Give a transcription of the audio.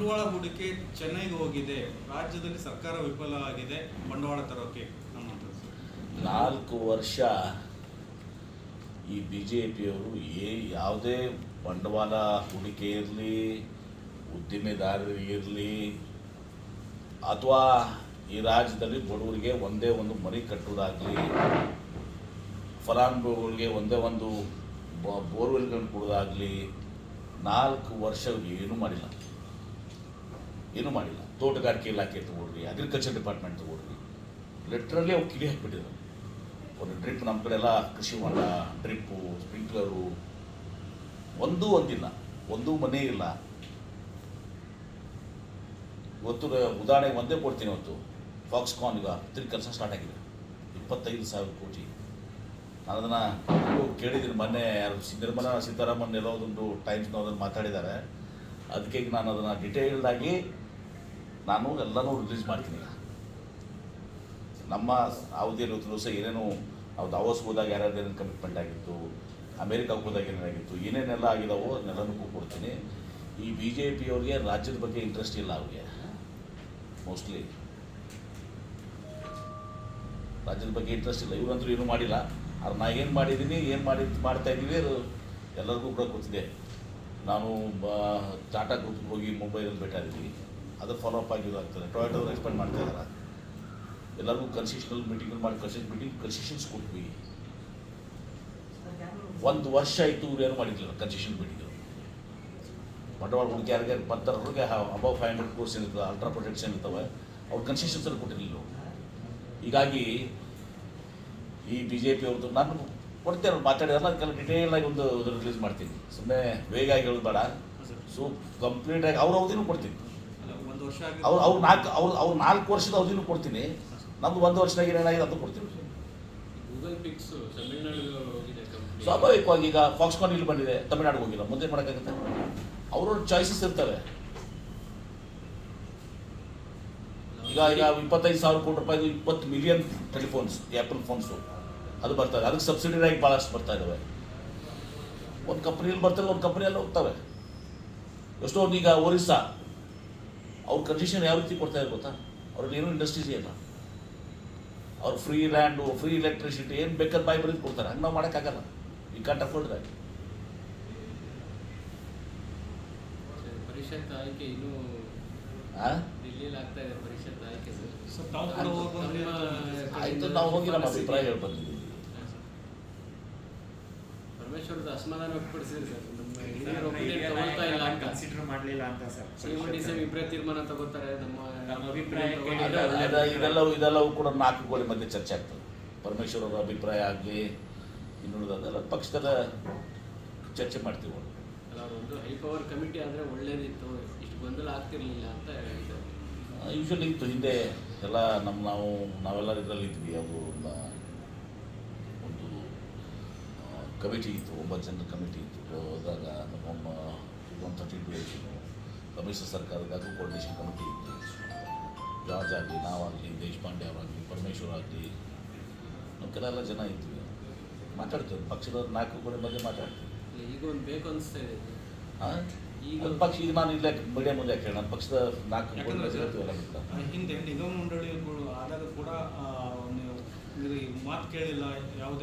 ಬಂಡವಾಳ ಹೂಡಿಕೆ ಚೆನ್ನೈಗೆ ಹೋಗಿದೆ. ರಾಜ್ಯದಲ್ಲಿ ಸರ್ಕಾರ ವಿಫಲ ಆಗಿದೆ ಬಂಡವಾಳ ತರೋಕೆ ನಾಲ್ಕು ವರ್ಷ ಈ ಬಿ ಜೆ ಪಿಯವರು ಏ ಯಾವುದೇ ಬಂಡವಾಳ ಹೂಡಿಕೆ ಇರಲಿ ಉದ್ದಿಮೆದಾರರಿಗಿರಲಿ ಅಥವಾ ಈ ರಾಜ್ಯದಲ್ಲಿ ಬಡವರಿಗೆ ಒಂದೇ ಒಂದು ಮನೆ ಕಟ್ಟೋದಾಗಲಿ ಫಲಾನುಭವಿಗಳಿಗೆ ಒಂದೇ ಒಂದು ಬೋರ್ವೆಲ್ಗಳನ್ನು ಕೊಡೋದಾಗಲಿ ನಾಲ್ಕು ವರ್ಷ ಏನೂ ಮಾಡಿಲ್ಲ. ಏನೂ ಮಾಡಿಲ್ಲ. ತೋಟಗಾರಿಕೆ ಇಲಾಖೆ ತಗೊಳ್ರಿ ಅಗ್ರಿಕಲ್ಚರ್ ಡಿಪಾರ್ಟ್ಮೆಂಟ್ ತಗೊಳ್ರಿ ಲಿಟ್ರಲಿ ಅವು ಕಿವಿ ಹಾಕ್ಬಿಟ್ಟಿದ್ರು. ಒಂದು ಡ್ರಿಪ್ ನಮ್ಮ ಕಡೆ ಎಲ್ಲ ಕೃಷಿ ಮಾಡ ಡ್ರಿಪ್ಪು ಸ್ಪ್ರಿಂಕ್ಲರು ಒಂದೂ ಒಂದಿಲ್ಲ, ಒಂದೂ ಮನೆ ಇಲ್ಲ. ಇವತ್ತು ಉದಾಹರಣೆಗೆ ಒಂದೇ ಕೊಡ್ತೀನಿ ಇವತ್ತು. ಫಾಕ್ಸ್ಕಾನ್ ಈಗ ತಿರುಗಿ ಕೆಲಸ ಸ್ಟಾರ್ಟ್ ಆಗಿದೆ. ಇಪ್ಪತ್ತೈದು ಸಾವಿರ ಕೋಟಿ. ನಾನು ಅದನ್ನು ಕೇಳಿದ್ದೀನಿ ಮೊನ್ನೆ, ಯಾರು ನಿರ್ಮಲಾ ಸೀತಾರಾಮನ್ ಎಲ್ಲೋದೊಂದು ಟೈಮ್ಸ್ನವ್ರನ್ನ ಮಾತಾಡಿದ್ದಾರೆ ಅದಕ್ಕೆ ನಾನು ಅದನ್ನು ಡಿಟೇಲ್ಡಾಗಿ ನಾನು ಎಲ್ಲನೂ ರಿಲೀಸ್ ಮಾಡ್ತೀನಿ. ನಮ್ಮ ಅವಧಿಯಲ್ಲಿ ಇವತ್ತು ದಿವಸ ಏನೇನು ನಾವು ದಾವೋಸ್ ಹೋದಾಗ ಯಾರ್ಯಾರು ಏನೇನು ಕಮಿಟ್ಮೆಂಟ್ ಆಗಿತ್ತು ಅಮೇರಿಕಾಗೆ ಹೋದಾಗ ಏನೇನಾಗಿತ್ತು ಏನೇನೆಲ್ಲ ಆಗಿದಾವೋ ಅದನ್ನೆಲ್ಲನೂ ಕೊಡ್ತೀನಿ ಈ ಬಿ ಜೆ ಪಿಯವ್ರಿಗೆ ರಾಜ್ಯದ ಬಗ್ಗೆ ಇಂಟ್ರೆಸ್ಟ್ ಇಲ್ಲ ಅವ್ರಿಗೆ. ಮೋಸ್ಟ್ಲಿ ರಾಜ್ಯದ ಬಗ್ಗೆ ಇಂಟ್ರೆಸ್ಟ್ ಇಲ್ಲ. ಇವ್ರಂತೂ ಏನೂ ಮಾಡಿಲ್ಲ. ಆದ್ರೆ ನಾ ಏನು ಮಾಡಿದ್ದೀನಿ, ಏನು ಮಾಡಿ, ಮಾಡ್ತಾ ಇದ್ದೀವಿ ಎಲ್ಲರಿಗೂ ಕೂಡ ಗೊತ್ತಿದೆ. ನಾನು ಟಾಟಾ ಗ್ರೂಪ್ಗೆ ಹೋಗಿ ಮುಂಬೈನಲ್ಲಿ ಭೇಟಿಯಾಗಿದ್ವಿ ಅದು ಫಾಲೋ ಅಪ್ ಆಗಿ ಆಗ್ತದೆ. ಟೊಯೋಟೋರು ಎಕ್ಸ್ಪೆಂಡ್ ಮಾಡ್ತಾ ಇದ್ದಾರೆ ಎಲ್ಲರಿಗೂ ಕನ್ಸಿಷನಲ್ ಮೀಟಿಂಗ್ ಮಾಡಿ ಕನ್ಸಿಷನ್ ಮೀಟಿಂಗ್ ಕನ್ಸಿಷನ್ಸ್ ಕೊಟ್ವಿ. ಒಂದು ವರ್ಷ ಆಯಿತು ಇವ್ರು ಏನು ಮಾಡಿದ್ದಿಲ್ಲ ಕನ್ಸಿಷನ್ ಮೀಟಿಂಗ್ ಬಂಡವಾಳ ಹೂಡಿಕೆ ಯಾರಿಗೆ ಬರ್ತಾರೆ ಅವ್ರಿಗೆ ಅಬೌವ್ ಫೈವ್ ಹಂಡ್ರೆಡ್ ಕೋರ್ಸ್ ಏನಿರ್ತದೆ ಅಲ್ಟ್ರಾ ಪ್ರೊಜೆಕ್ಟ್ಸ್ ಏನಿರ್ತವೆ, ಅವ್ರು ಕನ್ಸಿಷನ್ಸ್ ಅಲ್ಲಿ ಕೊಟ್ಟಿರಲಿಲ್ಲ. ಹೀಗಾಗಿ ಈ ಬಿ ಜೆ ಪಿ ಅವ್ರದ್ದು, ನಾನು ಕೊಡ್ತೇನೆ ಮಾತಾಡಿದಾರಲ್ಲ ಅದಕ್ಕೆಲ್ಲ ಡಿಟೇಲ್ ಆಗಿ ಒಂದು ರಿಲೀಸ್ ಮಾಡ್ತೀನಿ. ಸುಮ್ಮನೆ ವೇಗ ಆಗಿ ಹೇಳೋದು ಬೇಡ. ಸೊ ಕಂಪ್ಲೀಟಾಗಿ ಅವ್ರ ಅವಧಿನೂ ಕೊಡ್ತೀನಿ. ಒಂದು ವರ್ಷ ಆಗಿದೆ ಅವ್ರು ಅವ್ರು ನಾಲ್ಕು ಅವ್ರು ಅವ್ರು ನಾಲ್ಕು ವರ್ಷದ ಅವಧಿನೂ ಕೊಡ್ತೀನಿ. ನಮ್ದು ಒಂದು ವರ್ಷದಾಗ ಏನಾಗಿದೆ ಅದು ಕೊಡ್ತೀನಿ. ಸ್ವಾಭಾವಿಕವಾಗಿ ಈಗ ಫಾಕ್ಸ್ಕಾನ್ ಇಲ್ಲಿ ಬಂದಿದೆ ತಮಿಳ್ನಾಡಿಗೆ ಹೋಗಿಲ್ಲ ಮುಂದೆ ಮಾಡೋಕ್ಕಾಗುತ್ತೆ. ಅವ್ರವ್ರ ಚಾಯ್ಸಸ್ ಇರ್ತವೆ. ಈಗ ಈಗ ಇಪ್ಪತ್ತೈದು ಸಾವಿರ ಕೋಟಿ ರೂಪಾಯಿ ಇಪ್ಪತ್ತು ಮಿಲಿಯನ್ ಟೆಲಿಫೋನ್ಸ್ ಆ್ಯಪಲ್ ಫೋನ್ಸು ಅದು ಬರ್ತದೆ ಅದಕ್ಕೆ ಸಬ್ಸಿಡಿ ಆಗಿ ಭಾಳಷ್ಟು ಬರ್ತಾ ಇದ್ದಾವೆ ಒಂದು ಕಂಪ್ನಿಯಲ್ಲಿ ಬರ್ತಾರೆ ಒಂದು ಕಂಪ್ನಿಯಲ್ಲಿ ಹೋಗ್ತವೆ. ಎಷ್ಟೋ ಈಗ ಒರಿಸ್ಸಾ ಅವ್ರ ಕಂಡೀಷನ್ ಯಾವ ರೀತಿ ಕೊಡ್ತಾ ಇದ್ದಾರೆ ಗೊತ್ತಾ? ಅವ್ರಲ್ಲಿ ಏನೂ ಇಂಡಸ್ಟ್ರೀಸ್ ಇಲ್ಲ ಅವ್ರು ಫ್ರೀ ಲ್ಯಾಂಡು ಫ್ರೀ ಎಲೆಕ್ಟ್ರಿಸಿಟಿ ಏನು ಬೇಕಾದ ಬಾಯಿ ಬರೀದು ಕೊಡ್ತಾರೆ. ಹಂಗೆ ನಾವು ಮಾಡೋಕ್ಕಾಗಲ್ಲ ಈ ಕಾಂಟ್ ಅಫೋರ್ಡ್ ದಟ್ ಪರಿಷತ್ ಆಯ್ಕೆ ಇನ್ನೂ ಆಯಿತು ನಾವು ಹೋಗಿ ನಮ್ಮ ಅಭಿಪ್ರಾಯ ಹೇಳಿ ಬಂದಿದ್ದೀವಿ ಹಾ, ಸರ್. ಪರಮೇಶ್ವರದ ಅಸಮಾಧಾನ ವ್ಯಕ್ತಪಡಿಸಿದ್ರು ಸರ್. ನಮ್ಮ ಹಿರಿಯರ ಹಿರಿಯ ತಗೊಳ್ತಾ ಇಲ್ಲ ಅಂತ. ಕನ್ಸಿಡರ್ ಮಾಡಲಿಲ್ಲ ಅಂತ ಸರ್. ಸಿಎಂಡಿಸಿ ಇಬ್ಬರೇ ತೀರ್ಮಾನ ತಗೋತಾರೆ ನಮ್ಮ ನಮ್ಮ ಅಭಿಪ್ರಾಯ ಅದ- ಅದ- ಇದೆಲ್ಲವೂ ಇದೆಲ್ಲವೂ ಕೂಡ ನಾಲ್ಕು ಗೋಡೆ ಮಧ್ಯೆ ಚರ್ಚೆ ಆಗ್ತದೆ. ಪರಮೇಶ್ವರ್ ಅವರ ಅಭಿಪ್ರಾಯ ಆಗಲಿ ಇನ್ನುಳಿದೆಲ್ಲ ಪಕ್ಷದ ಚರ್ಚೆ ಮಾಡ್ತೀವಿ ಅಲ್ಲ, ಒಂದು ಹೈ ಪವರ್ ಕಮಿಟಿ ಆದ್ರೆ ಒಳ್ಳೇದಿತ್ತು. ಇಷ್ಟು ಗೊಂದಲ ಆಗ್ತಿರ್ಲಿಲ್ಲ ಅಂತ ಹೇಳಿದ್ದಾರೆ. ಯೂಶ್ವಲಿ ಇತ್ತು. ಹಿಂದೆ ಎಲ್ಲ ನಮ್ಮ ನಾವು ನಾವೆಲ್ಲ ಇದರಲ್ಲಿ ಇದ್ವಿ. ಅದು ಒಂದು ಕಮಿಟಿ ಇತ್ತು ಒಂಬತ್ತು ಜನರ ಕಮಿಟಿ ಇತ್ತು. ಹೋದಾಗ ನಮ್ಮ ಒನ್ ತರ್ಟಿ ಟು ಏಷನು ಸಮ್ಮಿಶ್ರ ಸರ್ಕಾರಕ್ಕಾಗೂ ಕೋರ್ಡಿನೇಷನ್ ಕಮಿಟಿ ಇತ್ತು. ಜಾರ್ಜ್ ಆಗಲಿ ನಾವಾಗಲಿ ದೇಶಪಾಂಡೆ ಅವರಾಗಲಿ ಪರಮೇಶ್ವರ್ ಆಗಲಿ ನಮ್ಮ ಕೆಲವೆಲ್ಲ ಜನ ಇದ್ವಿ. ಮಾತಾಡ್ತೇವೆ. ಪಕ್ಷದ ನಾಲ್ಕು ಕಡೆ ಮಧ್ಯೆ ಮಾತಾಡ್ತೀವಿ. ಈಗ ಒಂದು ಬೇಕು ಅನಿಸ್ತಾ ಇದೆ ಹಾಂ. ಈಗ ಒಂದು ಪಕ್ಷ ಇದು ನಾನು ಇಲ್ಲ ಮೀಡಿಯಾ ಮುಂದೆ ಹಾಕಿ ನಮ್ಮ ಪಕ್ಷದ ನಾಲ್ಕು. ಹಿಂದೆ ನಿಗಮ ಮಂಡಳಿಗಳು ಆದಾಗ ಕೂಡ ನೀವು ನೀವು ಮಾತು ಕೇಳಿಲ್ಲ ಯಾವುದೇ